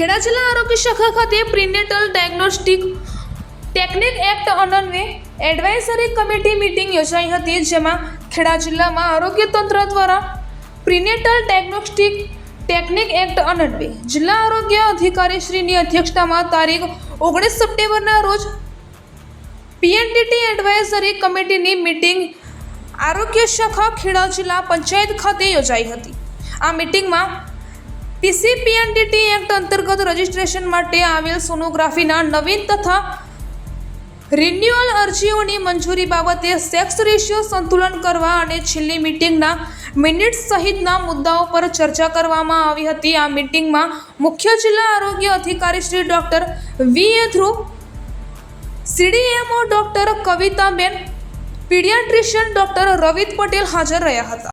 ખેડા જિલ્લા આરોગ્ય શાખા ખાતે પ્રિનેટલ ડાયગ્નોસ્ટિક ટેકનિક એક્ટ અન્વયે એડવાઇઝરી કમિટી મિટિંગ યોજાઈ હતી, જેમાં ખેડા જિલ્લામાં આરોગ્ય તંત્ર દ્વારા પ્રિનેટલ ડાયગ્નોસ્ટિક ટેકનિક એક્ટ અન્વયે જિલ્લા આરોગ્ય અધિકારી શ્રીની અધ્યક્ષતામાં તારીખ ઓગણીસ સપ્ટેમ્બરના રોજ પીએનડીટી એડવાઇઝરી કમિટીની મિટિંગ આરોગ્ય શાખા ખેડા જિલ્લા પંચાયત ખાતે યોજાઈ હતી. આ મીટિંગમાં પીસીપીએનડીટી એક્ટ અંતર્ગત રજિસ્ટ્રેશન માટે આવેલ સોનોગ્રાફીના નવીન તથા રિન્યુઅલ અરજીઓની મંજૂરી બાબતે સેક્સ રેશિયો સંતુલન કરવા અને છેલ્લી મિટિંગના મિનિટ્સ સહિતના મુદ્દાઓ પર ચર્ચા કરવામાં આવી હતી. આ મિટિંગમાં મુખ્ય જિલ્લા આરોગ્ય અધિકારી Shri doctor V A Dhruv CDMO doctor Kavitaben, paediatrician doctor Ravit Patel હાજર રહ્યા હતા.